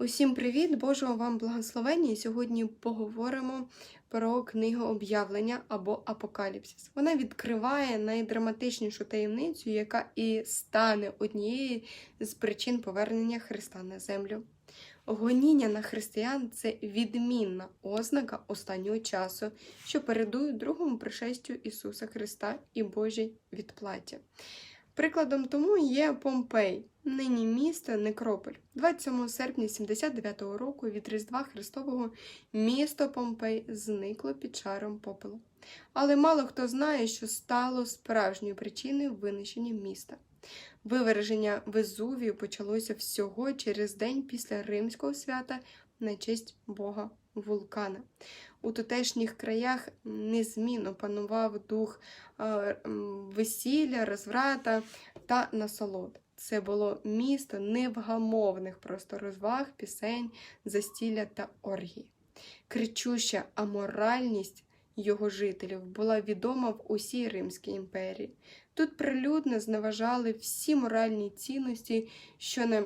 Усім привіт! Божого вам благословення! І сьогодні поговоримо про книгу об'явлення або Апокаліпсис. Вона відкриває найдраматичнішу таємницю, яка і стане однією з причин повернення Христа на землю. Гоніння на християн це відмінна ознака останнього часу, що передує другому пришестю Ісуса Христа і Божій відплаті. Прикладом тому є Помпей, нині місто Некрополь. 27 серпня 79-го року від Різдва Христового місто Помпей зникло під шаром попелу. Але мало хто знає, що стало справжньою причиною винищення міста. Виверження Везувію почалося всього через день після римського свята на честь Бога вулкана. У тутешніх краях незмінно панував дух е, весілля, розврата та насолод. Це було місто невгамовних просто розваг, пісень, застілля та оргії. Кричуща аморальність його жителів була відома в усій Римській імперії. Тут прилюдно зневажали всі моральні цінності, що не,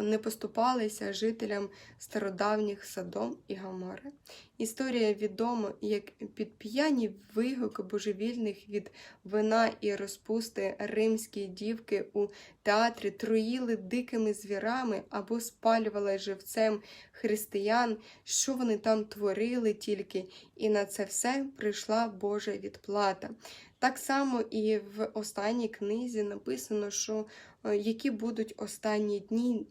не поступалися жителям стародавніх Содом і Гамори. Історія відома як під п'яні вигуки божевільних від вина і розпусти римські дівки у театрі труїли дикими звірами або спалювали живцем християн, що вони там творили тільки, і на це все прийшла Божа відплата. Так само і в останній книзі написано, що е, які будуть останні дні,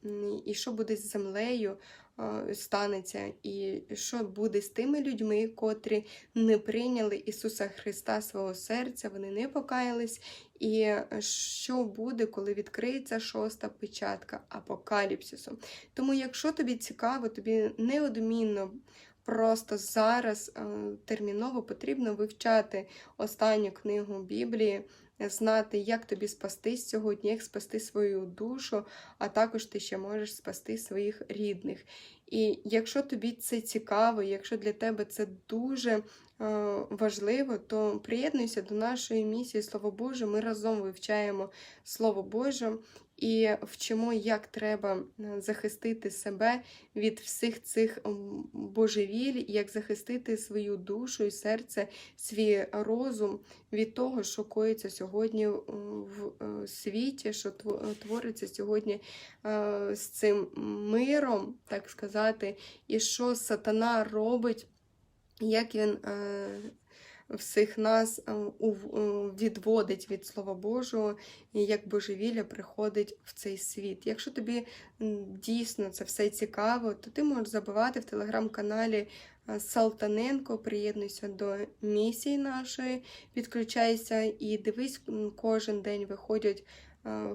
і що буде з землею е, станеться, і що буде з тими людьми, котрі не прийняли Ісуса Христа свого серця, вони не покаялись, і е, що буде, коли відкриється шоста печатка апокаліпсису. Тому, якщо тобі цікаво, тобі неодмінно. Просто зараз е, терміново потрібно вивчати останню книгу Біблії, знати, як тобі спастись сьогодні, як спасти свою душу, а також ти ще можеш спасти своїх рідних. І якщо тобі це цікаво, якщо для тебе це дуже е, важливо, то приєднуйся до нашої місії Слово Боже. Ми разом вивчаємо Слово Боже і вчимо, як треба е, захистити себе від всіх цих божевіль, як захистити свою душу і серце, свій розум від того, що коїться сьогодні е, в світі, що твориться сьогодні з цим миром, так сказати, і що сатана робить, як він е, всіх нас е, е, відводить від Слова Божого, і як божевілля приходить в цей світ. Якщо тобі дійсно це все цікаво, то ти можеш забивати в телеграм-каналі е, Салтаненко, приєднуйся до місії нашої, підключайся і дивись, кожен день виходять,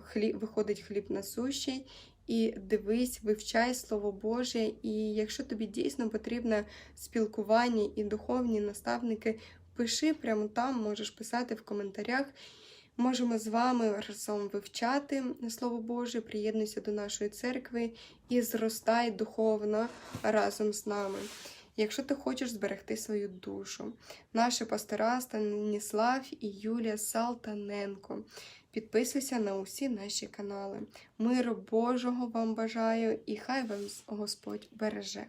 хліб, виходить хліб насущий. І дивись, вивчай Слово Боже, і якщо тобі дійсно потрібне спілкування і духовні наставники, пиши прямо там, можеш писати в коментарях. Можемо з вами разом вивчати Слово Боже, приєднуйся до нашої церкви і зростай духовно разом з нами. Якщо ти хочеш зберегти свою душу, наші пастора Станіслав і Юлія Салтаненко. Підписуйся на усі наші канали. Миру Божого вам бажаю і хай вам Господь береже.